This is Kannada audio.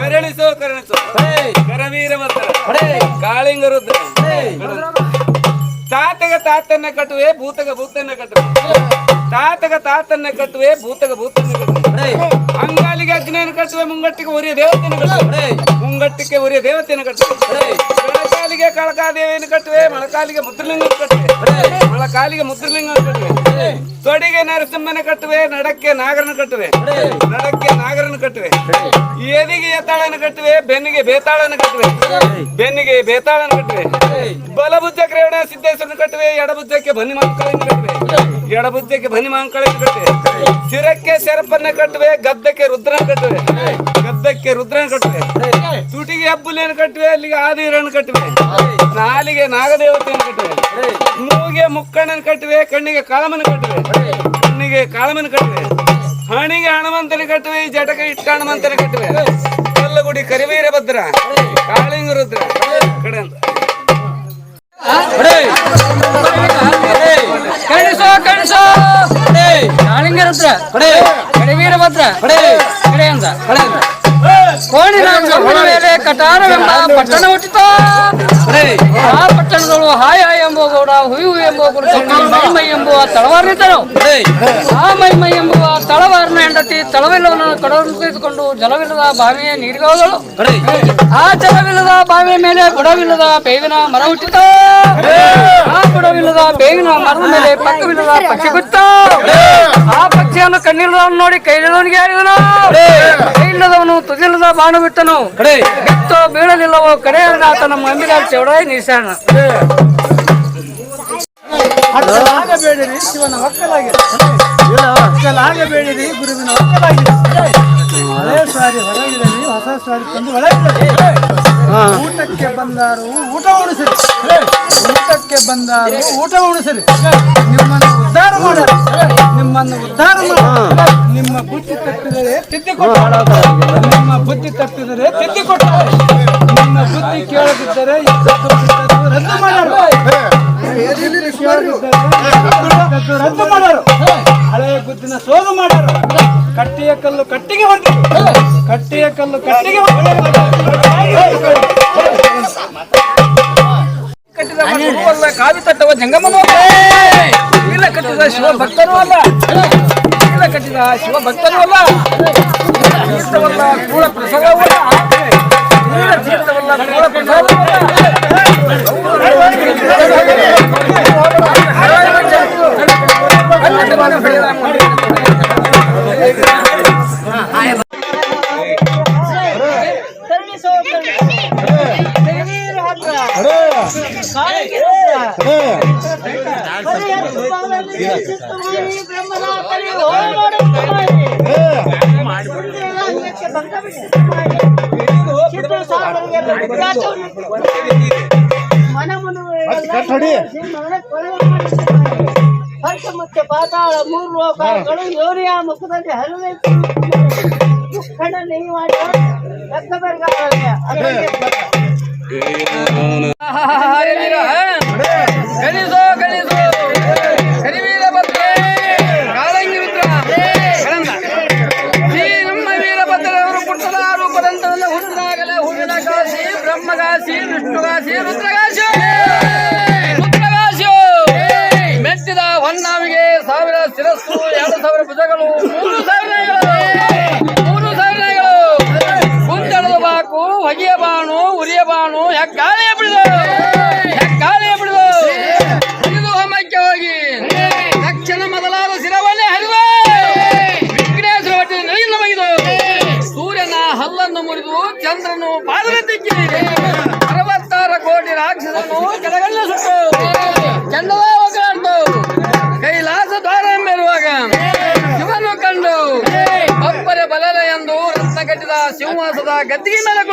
ಕರುಣಿಸೋ ಕರುಣಿಸೋ ಕರವೀರ ಮತ್ತ ಕಾಳಿಂಗ ರುದ್ರ ತಾತಗ ತಾತನ್ನ ಕಟ್ಟುವೆ ಭೂತಗ ಭೂತನ್ನ ಕಟ್ಟುವೆ ತಾತಗ ತಾತನ್ನ ಕಟ್ಟುವೆ ಭೂತಗ ಭೂತನ್ನ ಕಟ್ಟುವೆ ಅಂಗಾಲಿಗೆ ಅಗ್ನಿಯನ್ನು ಕಟ್ಟುವೆ ಮುಂಗಟ್ಟಿಗೆ ಉರಿಯ ದೇವತೆಯನ್ನು ಕಟ್ಟುವೆ ಮುಂಗಟ್ಟಿಗೆ ಉರಿಯ ದೇವತೆಯನ್ನು ಕಟ್ಟುವೆ ಮೊಳಕಾಲಿಗೆ ಕಳಕಾದೇವಿಯನ್ನು ಕಟ್ಟುವೆ ಮೊಳಕಾಲಿಗೆ ಮುದ್ರಲಿಂಗ ಕಟ್ಟುವೆ ಮೊಳಕಾಲಿಗೆ ಮುದ್ರಲಿಂಗ ತೊಡಿಗೆ ನರಸಿಂಹನ ಕಟ್ಟುವೆ, ನಡಕ್ಕೆ ನಾಗರನ ಕಟ್ಟುವೆ. ನಡಕ್ಕೆ ನಾಗರನ ಕಟ್ಟುವೆ. ಎದಿಗೆ ಎತ್ತಾಳನ ಕಟ್ಟುವೆ, ಬೆನ್ನಿಗೆ ಬೇತಾಳನ ಕಟ್ಟುವೆ. ಬೆನ್ನಿಗೆ ಬೇತಾಳನ ಕಟ್ಟುವೆ. ಬಲಬುದ್ಧ ಕ್ರೇಣ ಸಿದ್ದೇಶ್ವರನ ಕಟ್ಟುವೆ ಎಡಬುದ್ಧಕ್ಕೆ ಬನ್ನಿ ಮಾಂಕಳನ್ನು ಕಟ್ಟುವೆ. ಎಡಬುದ್ಧಕ್ಕೆ ಬನ್ನಿ ಮಾಂಕಳನ್ನು ಕಟ್ಟುವೆ. ಶಿರಕ್ಕೆ ಸೆರಪನ್ನ ಕಟ್ಟುವೆ, ಗದ್ದಕ್ಕೆ ರುದ್ರನ ಕಟ್ಟುವೆ. ಗದ್ದಕ್ಕೆ ರುದ್ರನ ಕಟ್ಟುವೆ. ತುಟಿಗೆ ಹಬ್ಬುಲಿಯನ್ನು ಕಟ್ಟುವೆ, ಅಲ್ಲಿಗೆ ಆದಿರನ್ನು ಕಟ್ಟುವೆ. ನಾಲಿಗೆ ನಾಗದೇವತೆಯನ್ನು ಕಟ್ಟುವೆ. ಮುಕ್ಕಣ್ಣನ ಕಟ್ಟುವೆ ಕಣ್ಣಿಗೆ ಕಾಲಮನ ಕಟ್ಟುವೆ. ಕಣ್ಣಿಗೆ ಕಾಲಮನ ಕಟ್ಟುವೆ. ಹಣಿಗೆ ಹಣವಂತನ ಕಟ್ಟುವೆ ಜಟಕ ಇಟ್ಟ ಹಣವಂತನ ಕಟ್ಟುವೆ. ಕಲ್ಲಗುಡಿ ಕರಿವೀರ ಭದ್ರ ಕಾಳಿಂಗ ರುದ್ರ. ಕಡೆ ಅಂತ. ಕಣಿಸೋ ಕಣಿಸೋ ಕಾಳಿಂಗ ರುದ್ರ. ಕಡೆ. ವೀರಭದ್ರ ಕಡೆ. ಅಂದ ಕೋಣಿನ ಬ್ರಹ್ಮನ ಮೇಲೆ ಕಟಾರವೆಂಬ ಪಟ್ಟಣ ಹುಟ್ಟಿತ. ಆ ಪಟ್ಟಣದಳು ಹಾಯ್ ಹಾಯ್ ಎಂಬುವ ಗೌಡ ಹುಯು ಎಂಬುವ ಗುರುತನ್ನು ಮೈ ಮೈ ಎಂಬುವ ತಳವಾರನಿದ್ದನು ಆ ಮೈ ಮೈ ಎಂಬುವ ತಳವಾರನ ಹೆಂಡತಿ ತಳವಿಲ್ಲವನು ಕಡವನ್ನು ಕುಳಿತುಕೊಂಡು ಜಲವಿಲ್ಲದ ಬಾವಿಯ ನೀರಿಗೆ ಹೋದಳು ಆ ಜಲವಿಲ್ಲದ ಬಾವಿಯ ಮೇಲೆ ಬುಡವಿಲ್ಲದ ಬೇವಿನ ಮರ ಹುಟ್ಟಿತ ಆ ಬುಡವಿಲ್ಲದ ಬೇವಿನ ಮರದ ಮೇಲೆ ಪಕ್ಕವಿಲ್ಲದ ಪಕ್ಷಿ ಗುತ್ತ ಆ ಪಕ್ಷಿಯನ್ನು ಕಣ್ಣಿಲ್ಲದವನು ನೋಡಿ ಕೈಲಿಲ್ಲವನಿಗೆ ಹೇಳಿದನು ಕೈಯಿಲ್ಲದವನು ತುದಿಲ್ಲದ ಬಾಣ ಬಿಟ್ಟನು ಬಿತ್ತೋ ಬೀಳಲಿಲ್ಲವೋ ಕಡೆ ಆತನ ಮಂಬಿರ ಚೌಡಾಯಿ ನಿಸಾಣ ಆಗಬೇಡಿರಿ ಶಿವನ ಮಕ್ಕಳಾಗಿ ಮಕ್ಕಳಾಗಬೇಡಿರಿ ಗುರುವಿನ ಮಕ್ಕಳಾಗಿ ಹಳೆ ಸಾರಿ ಹೊರಗಿರಲಿ ಹೊಸ ಸಾರಿ ತಂದು ಒಳಗಿರಲಿ ಊಟಕ್ಕೆ ಬಂದಾರು ಊಟ ಉಣಿಸಿರಿ ಊಟಕ್ಕೆ ಬಂದಾರು ಊಟ ಉಣಿಸಿರಿ ನಿಮ್ಮನ್ನು ಉದ್ಧಾರ ಮಾಡ ನಿಮ್ಮನ್ನು ಉದ್ಧಾರ ಮಾಡ ನಿಮ್ಮ ಬುದ್ಧಿ ತಪ್ಪಿದರೆ ತಿದ್ದಿಕೊಟ್ಟು ನಿಮ್ಮ ಬುದ್ಧಿ ತಪ್ಪಿದರೆ ತಿದ್ದಿಕೊಟ್ಟು ನಿಮ್ಮ ಬುದ್ಧಿ ಕೇಳದಿದ್ದರೆ ರದ್ದು ಮಾಡೋರು ಹಳೆಯ ಗುದ್ದಿನ ಸೋಲು ಮಾಡೋರು ಕಟ್ಟಿಯ ಕಲ್ಲು ಕಟ್ಟಿಗೆ ಹೊಂದಿ ಕಟ್ಟಿಯ ಕಲ್ಲು ಕಟ್ಟಿಗೆ ಕಟ್ಟಿದ ಅಲ್ಲ ಕಾವಿ ತಟ್ಟವ ಜಂಗಮನೂ ಇಲ್ಲ ಕಟ್ಟಿದ ಶಿವ ಭಕ್ತನೂ ಅಲ್ಲ ಇಲ್ಲ ಕಟ್ಟಿದ ಶಿವ ಭಕ್ತನೂ ಅಲ್ಲ ಕೂಡ ಕೂಳ ಪ್ರಸಾದವೂ ಮತ್ತೆ ಪಾತಾಳ ಮೂರು ಲೋಕಗಳು ಯೋನಿಯ ಮುಖದಲ್ಲಿ ಹಲವೇ ಕಣ ನೀವು ಮಾಡಿ ರಕ್ತ ಬರಗಾಲವೇ ಅದಕ್ಕೆ ಹುಟ್ಟಿದಾಗಲೇ ಬ್ರಹ್ಮ ಕಾಶಿ ಬ್ರಹ್ಮಗಾಸಿ ವಿಷ್ಣುಗಾಸಿ ರುದ್ರಗಾಸಿ ರುದ್ರಗಾಸಿ ಮೆಟ್ಟಿದ ಹೊನ್ನಾವಿಗೆ ಸಾವಿರ ಶಿರಸ್ಸು ಎರಡು ಸಾವಿರ ಭುಜಗಳು ಮೂರು ಸಾವಿರ ಹಲ್ಲನ್ನು ಮುರಿದು ಚಂದ್ರನು ಪಾದದ ಅರವತ್ತಾರು ಕೋಟಿ ರಾಕ್ಷಸನು ಕೆಳಗಲ್ಲ ಸುಟ್ಟು. ಒಗ್ಗಟ್ಟು ಕೈಲಾಸ ದ್ವಾರ ಎಂಬಿರುವಾಗ ಶಿವನು ಕಂಡು ಒಬ್ಬರೇ ಬಲಲ ಎಂದು ರತ್ನ ಕಟ್ಟಿದ ಸಿಂಹಾಸದ ಗದ್ದಿಗೆ ಮೇಲೆ